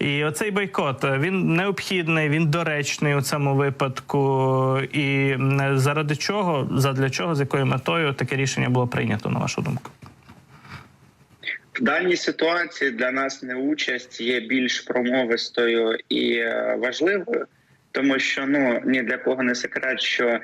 І оцей бойкот він необхідний, він доречний у цьому випадку. І заради чого, задля чого, з якою метою таке рішення було прийнято, на вашу думку? В даній ситуації для нас неучасть є більш промовистою і е, важливою, тому що ну ні для кого не секрет, що е,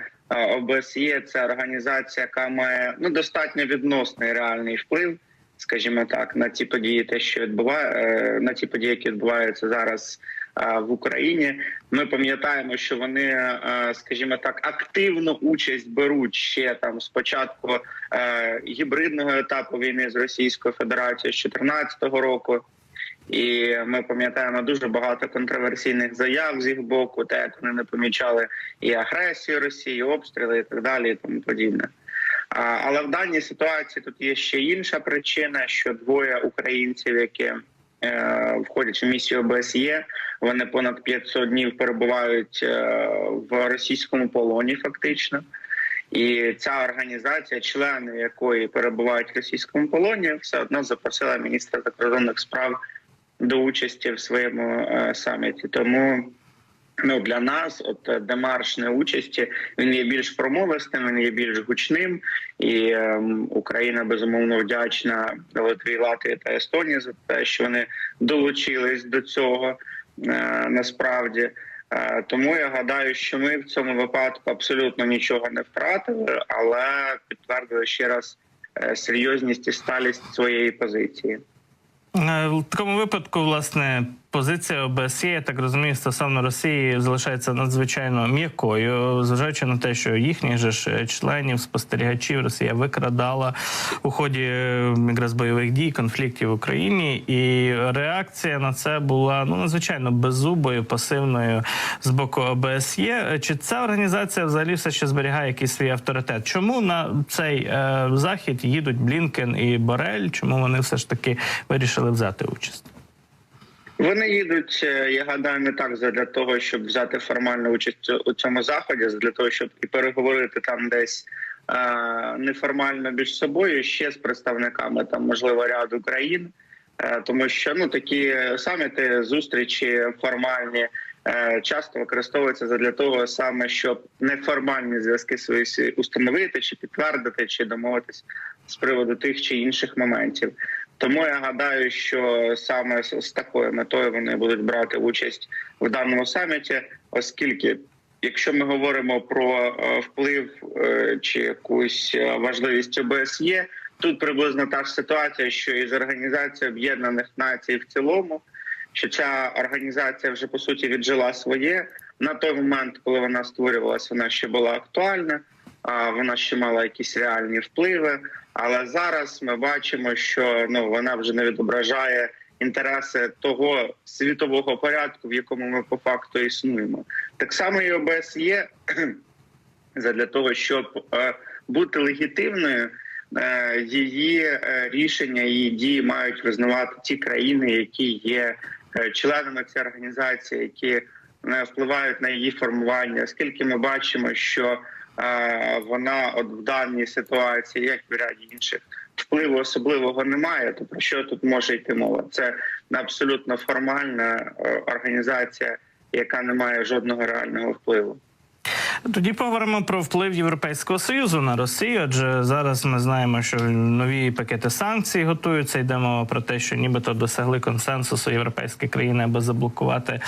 ОБСЄ це організація, яка має ну достатньо відносний реальний вплив, скажімо так, на ті події, те, що відбуває е, на ті події, які відбуваються зараз е, в Україні. Ми пам'ятаємо, що вони, е, скажімо так, активну участь беруть ще там спочатку е, гібридного етапу війни з Російською Федерацією з 2014 року. І ми пам'ятаємо дуже багато контроверсійних заяв з їх боку, те, як вони не помічали і агресію Росії, і обстріли і так далі, і тому подібне. Але в даній ситуації тут є ще інша причина, що двоє українців, які е, входять в місію ОБСЄ, вони понад 500 днів перебувають е, в російському полоні, фактично. І ця організація, члени якої перебувають в російському полоні, все одно запросила міністра закордонних справ до участі в своєму е, саміті. Тому ну для нас, от е, демарш неучасті, він є більш промовистим, він є більш гучним, і е, Україна безумовно вдячна Литві, Латвії та Естонії за те, що вони долучились до цього е, насправді. Е, Тому я гадаю, що ми в цьому випадку абсолютно нічого не втратили, але підтвердили ще раз е, серйозність і сталість своєї позиції. В такому випадку, власне, позиція ОБСЄ, я так розумію, стосовно Росії залишається надзвичайно м'якою, зважаючи на те, що їхніх же ж членів, спостерігачів Росія викрадала у ході е, якраз бойових дій, конфліктів в Україні, і реакція на це була ну надзвичайно беззубою, пасивною з боку ОБСЄ. Чи ця організація взагалі все ще зберігає якийсь свій авторитет? Чому на цей е, захід їдуть Блінкен і Борель? Чому вони все ж таки вирішили взяти участь? Вони їдуть, е, я гадаю, не так для того, щоб взяти формальну участь у цьому заході, для того, щоб і переговорити там десь е, неформально між собою ще з представниками там, можливо, ряду країн, е, тому що ну такі саміти, зустрічі формальні. е, Часто використовуються для того саме, щоб неформальні зв'язки свої установити, чи підтвердити, чи домовитись з приводу тих чи інших моментів. Тому я гадаю, що саме з, такою метою вони будуть брати участь в даному саміті, оскільки, якщо ми говоримо про е, вплив е, чи якусь е, важливість ОБСЄ, тут приблизно та ж ситуація, що і з Організацією Об'єднаних Націй в цілому, що ця організація вже по суті віджила своє на той момент, коли вона створювалася, вона ще була актуальна. а Вона ще мала якісь реальні впливи, але зараз ми бачимо, що ну вона вже не відображає інтереси того світового порядку, в якому ми по факту існуємо. Так само і ОБСЄ для того, щоб е, бути легітимною, е, її е, рішення, її дії мають визнавати ті країни, які є членами цієї організації, які впливають на її формування. Оскільки ми бачимо, що вона от в даній ситуації, як в ряді інших, впливу особливого немає. То про що тут може йти мова? Це абсолютно формальна е, організація, яка не має жодного реального впливу. Тоді поговоримо про вплив Європейського союзу на Росію. Адже зараз ми знаємо, що нові пакети санкцій готуються. Йдемо про те, що нібито досягли консенсусу європейські країни, аби заблокувати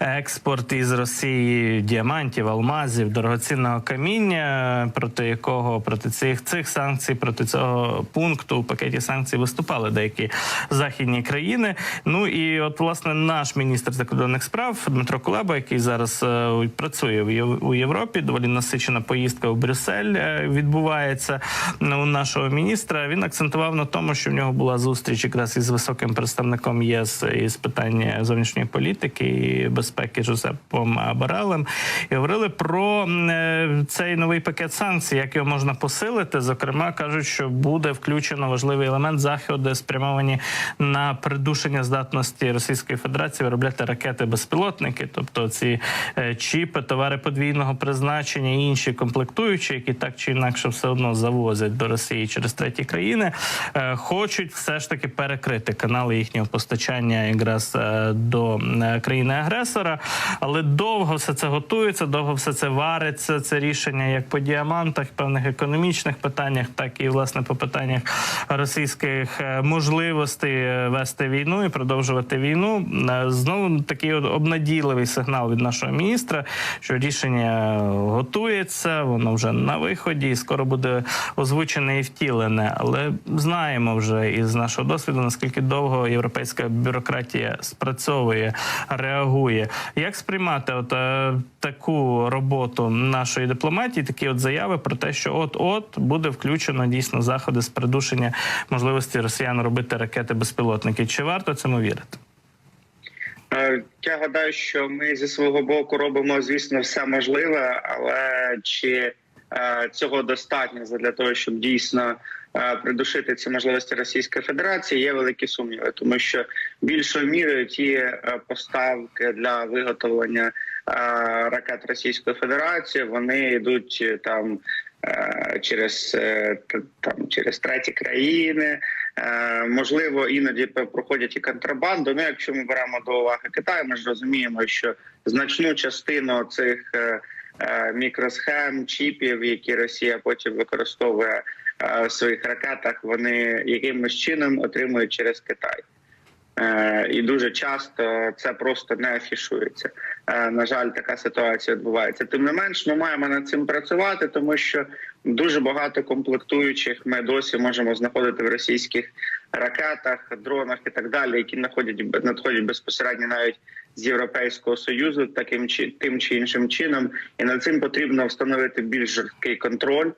експорт із Росії діамантів, алмазів, дорогоцінного каміння, проти якого проти цих цих санкцій, проти цього пункту у пакеті санкцій виступали деякі західні країни. Ну і от власне наш міністр закордонних справ Дмитро Кулеба, який зараз е, працює в Європі, доволі насичена поїздка в Брюссель е, відбувається у нашого міністра. Він акцентував на тому, що в нього була зустріч якраз із високим представником ЄС із питання зовнішньої політики і безпеки Жозепом Барелем. І говорили про е, цей новий пакет санкцій, як його можна посилити. Зокрема, кажуть, що буде включено важливий елемент заходи, спрямовані на придушення здатності Російської Федерації виробляти ракети безпілотники, тобто ці е, чіпи, товари подвійного призначення призначення і інші комплектуючі, які так чи інакше все одно завозять до Росії через треті країни, е, хочуть все ж таки перекрити канали їхнього постачання якраз е, до е, країни-агресора. Але довго все це готується, довго все це вариться. Це рішення як по діамантах, певних економічних питаннях, так і власне по питаннях російських можливостей вести війну і продовжувати війну. Знову такий обнадійливий сигнал від нашого міністра, що рішення готується, воно вже на виході, і скоро буде озвучене і втілене. Але знаємо вже із нашого досвіду, наскільки довго європейська бюрократія спрацьовує, реагує. Як сприймати от е, таку роботу нашої дипломатії, такі от заяви про те, що от-от буде включено дійсно заходи з придушення можливості росіян робити ракети безпілотники? Чи варто цьому вірити? Е, Я гадаю, що ми зі свого боку робимо, звісно, все можливе, але чи е, цього достатньо для того, щоб дійсно е, придушити ці можливості Російської Федерації, є великі сумніви, тому що більшою мірою ті поставки для виготовлення ракет Російської Федерації вони йдуть там. Через там через треті країни, можливо, іноді проходять і контрабанду. Ну, якщо ми беремо до уваги Китай, ми ж розуміємо, що значну частину цих е, е, мікросхем, чіпів, які Росія потім використовує е, в своїх ракетах, вони якимось чином отримують через Китай. Е, І дуже часто це просто не афішується. Е, На жаль, така ситуація відбувається. Тим не менш, ми маємо над цим працювати, тому що дуже багато комплектуючих ми досі можемо знаходити в російських ракетах, дронах і так далі, які надходять надходять безпосередньо навіть з Європейського союзу, таким чи тим чи іншим чином, і над цим потрібно встановити більш жорсткий контроль.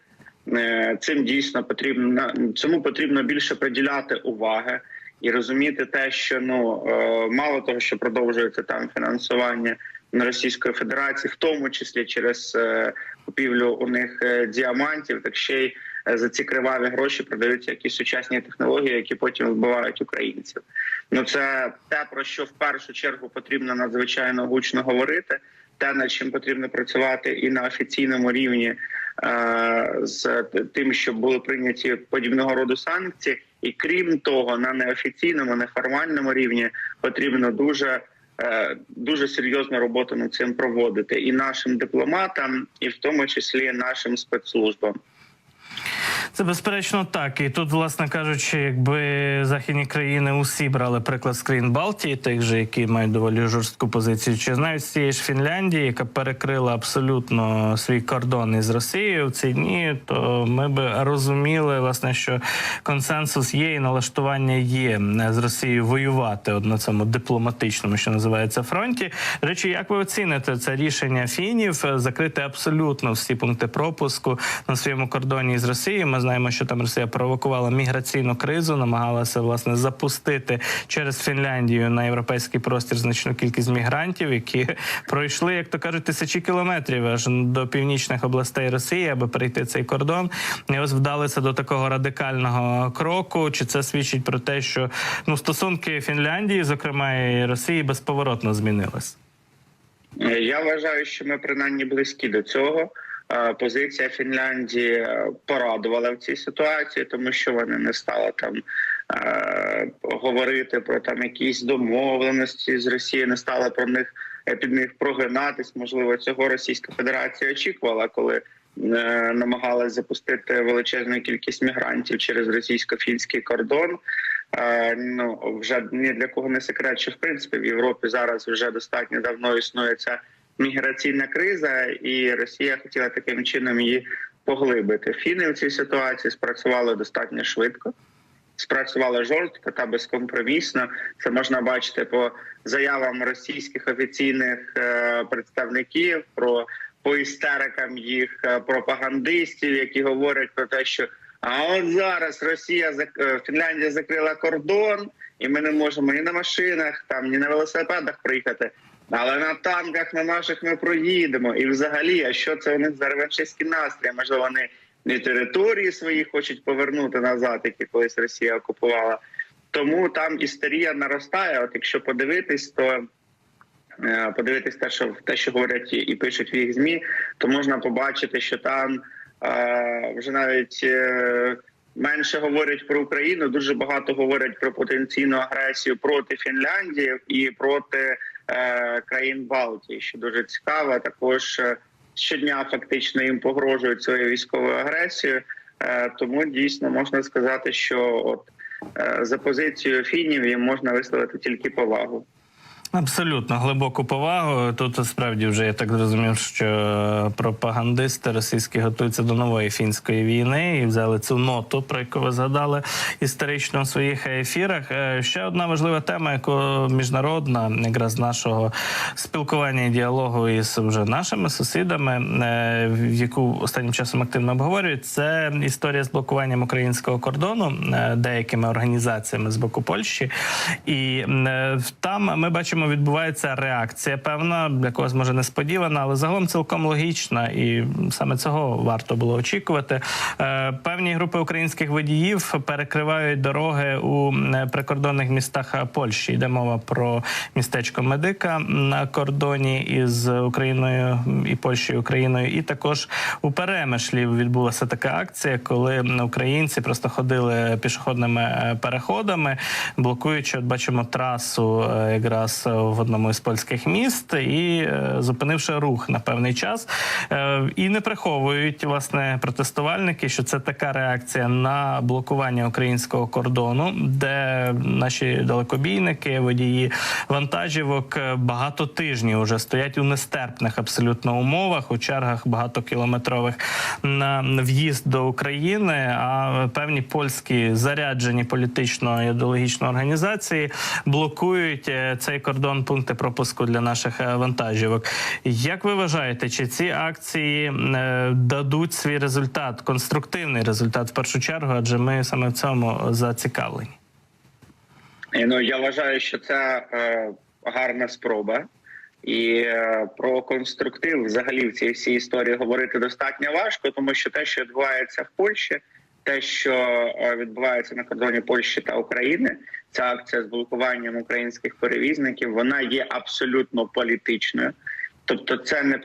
Е, Цим дійсно потрібно цьому потрібно більше приділяти уваги і розуміти те, що ну е, мало того, що продовжується там фінансування Російської Федерації, в тому числі через е, купівлю у них е, діамантів, так ще й за ці криваві гроші продаються якісь сучасні технології, які потім вбивають українців. Ну це те про що в першу чергу потрібно надзвичайно гучно говорити. Те, над чим потрібно працювати і на офіційному рівні е, з тим, щоб були прийняті подібного роду санкції, і крім того, на неофіційному, неформальному рівні потрібно дуже е, дуже серйозну роботу над цим проводити і нашим дипломатам, і в тому числі нашим спецслужбам. Це безперечно так. І тут, власне кажучи, якби західні країни усі брали приклад з країн Балтії, тих же, які мають доволі жорстку позицію, чи навіть з цієї ж Фінляндії, яка перекрила абсолютно свій кордон із Росією в ці дні, то ми би розуміли, власне, що консенсус є і налаштування є з Росією воювати от на цьому дипломатичному, що називається фронті. Речі, як ви оціните це рішення фінів закрити абсолютно всі пункти пропуску на своєму кордоні з Росією? Ми знаємо, що там Росія провокувала міграційну кризу, намагалася власне запустити через Фінляндію на європейський простір значну кількість мігрантів, які пройшли, як то кажуть, тисячі кілометрів аж до північних областей Росії, аби перейти цей кордон. І ось вдалися до такого радикального кроку. Чи це свідчить про те, що ну стосунки Фінляндії, зокрема і Росії, безповоротно змінились? Я вважаю, що ми принаймні близькі до цього. Е, Позиція Фінляндії е, порадувала в цій ситуації, тому що вони не стали там е, говорити про там якісь домовленості з Росією, не стали про них під них прогинатись. Можливо, цього Російська Федерація очікувала, коли е, намагалась запустити величезну кількість мігрантів через російсько-фінський кордон. Ну вже ні для кого не секрет, що в принципі в Європі зараз вже достатньо давно існує ця міграційна криза, і Росія хотіла таким чином її поглибити. Фіни в цій ситуації спрацювали достатньо швидко. Спрацювали жорстко та безкомпромісно. Це можна бачити по заявам російських офіційних е, представників про по істерикам їх е, пропагандистів, які говорять про те, що а от зараз Росія е, Фінляндія закрила кордон, і ми не можемо ні на машинах, там ні на велосипедах приїхати. Але на танках на наших ми проїдемо. І взагалі, а що це у них настрої? Можливо, вони не території свої хочуть повернути назад, які колись Росія окупувала. Тому там істерія наростає. От якщо подивитись, то е, подивитись те, що те, що говорять і пишуть в їх змі, то можна побачити, що там е, вже навіть е, менше говорять про Україну, дуже багато говорять про потенційну агресію проти Фінляндії і проти е, країн Балтії, що дуже цікаво. Також е, щодня фактично їм погрожують своєю військовою агресією. Е, тому дійсно можна сказати, що от е, за позицією фінів їм можна висловити тільки повагу. Абсолютно глибоку повагу. Тут справді вже я так зрозумів, що пропагандисти російські готуються до нової фінської війни і взяли цю ноту, про яку ви згадали історично у своїх ефірах. Е, Ще одна важлива тема, яку міжнародна, якраз нашого спілкування і діалогу із вже нашими сусідами, е, в яку останнім часом активно обговорюють, це історія з блокуванням українського кордону е, деякими організаціями з боку Польщі. І там ми бачимо, відбувається реакція певна, для когось може несподівана, але загалом цілком логічна, і саме цього варто було очікувати. Е, Певні групи українських водіїв перекривають дороги у е, прикордонних містах Польщі. Йде мова про містечко Медика на кордоні із Україною і Польщею, Україною, і також у Перемишлі відбулася така акція, коли українці просто ходили пішохідними е, переходами, блокуючи, от бачимо трасу якраз в одному із польських міст і е, зупинивши рух на певний час. Е, І не приховують власне протестувальники, що це така реакція на блокування українського кордону, де наші далекобійники, водії вантажівок е, багато тижнів вже стоять у нестерпних абсолютно умовах, у чергах багатокілометрових на в'їзд до України. А певні польські заряджені політично ідеологічно організації блокують е, цей кордон пункти пропуску для наших е, вантажівок. Як ви вважаєте, чи ці акції е, дадуть свій результат, конструктивний результат в першу чергу? Адже ми саме в цьому зацікавлені. Ну я вважаю, що це е, гарна спроба. І е, про конструктив взагалі в цій всій історії говорити достатньо важко, тому що те, що відбувається в Польщі, те, що відбувається на кордоні Польщі та України, ця акція з блокуванням українських перевізників, вона є абсолютно політичною. Тобто, це не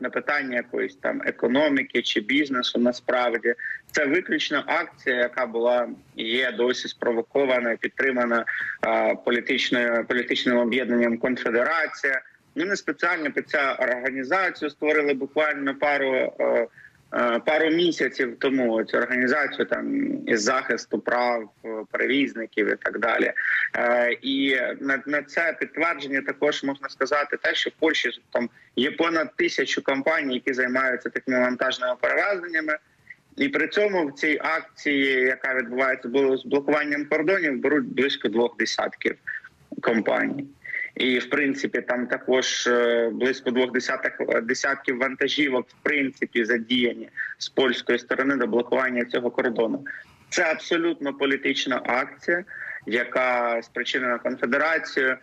не питання якоїсь там економіки чи бізнесу. Насправді це виключно акція, яка була є досі спровокована, і підтримана е, політичною політичним об'єднанням Конфедерація. Ми спеціально під цю організацію створили буквально пару е, е, пару місяців тому цю організацію там із захисту прав е, перевізників і так далі. Е, І на, на це підтвердження також можна сказати те, що в Польщі там є понад тисячу компаній, які займаються такими вантажними перевезеннями. І при цьому в цій акції, яка відбувається з блокуванням кордонів, беруть близько двох десятків компаній. І в принципі там також е, близько двох десятих десятків вантажівок, в принципі, задіяні з польської сторони до блокування цього кордону. Це абсолютно політична акція, яка спричинена конфедерацією.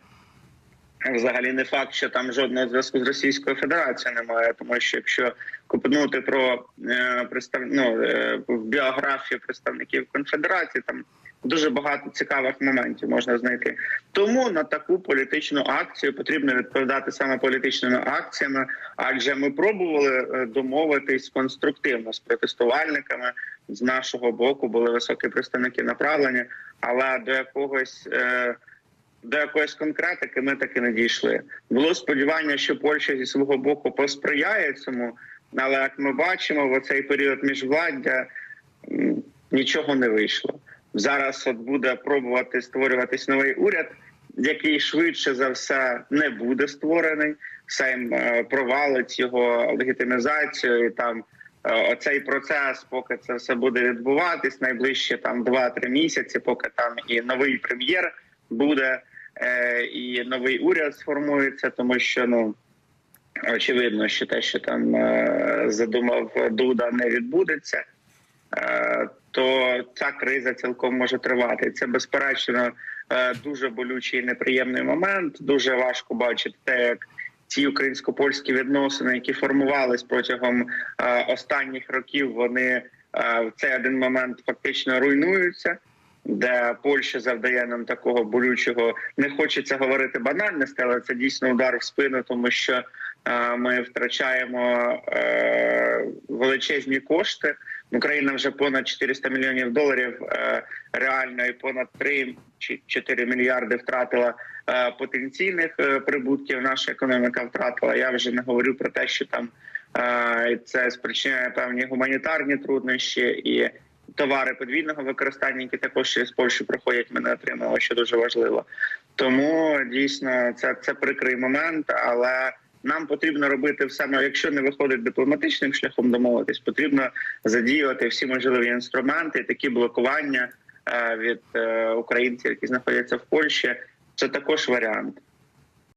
Взагалі не факт, що там жодного зв'язку з Російською Федерацією немає, тому що якщо купнути про е, представ... ну, е, біографію представників конфедерації, там дуже багато цікавих моментів можна знайти. Тому на таку політичну акцію потрібно відповідати саме політичними акціями, адже ми пробували е, домовитись конструктивно з протестувальниками. З нашого боку були високі представники направлення, але до якогось. Е, до якоїсь конкретики ми таки не дійшли. Було сподівання, що Польща зі свого боку посприяє цьому, але як ми бачимо, в цей період міжвладдя нічого не вийшло. Зараз от буде пробувати створюватись новий уряд, який швидше за все не буде створений. Сейм е, провалить його легітимізацію і там. е, Оцей процес, поки це все буде відбуватись, найближче там 2-3 місяці, поки там і новий прем'єр буде, е, і новий уряд сформується, тому що ну очевидно, що те, що там задумав Дуда, не відбудеться. То ця криза цілком може тривати. Це безперечно е, дуже болючий і неприємний момент. Дуже важко бачити те, як ці українсько-польські відносини, які формувались протягом е, останніх років, вони е, в цей один момент фактично руйнуються. де Польща завдає нам такого болючого. Не хочеться говорити банальності, але це дійсно удар в спину, тому що е, ми втрачаємо е, величезні кошти. Україна вже понад 400 мільйонів доларів е, реально і понад 3 чи 4 мільярди втратила е, потенційних е, прибутків. Наша економіка втратила. Я вже не говорю про те, що там це спричиняє певні гуманітарні труднощі і товари подвійного використання, які також через Польщу проходять. Ми не отримали, що дуже важливо. Тому дійсно це, це прикрий момент, але. Нам потрібно робити все, ну, якщо не виходить дипломатичним шляхом домовитись, потрібно задіювати всі можливі інструменти, такі блокування е, від е, українців, які знаходяться в Польщі. Це також варіант.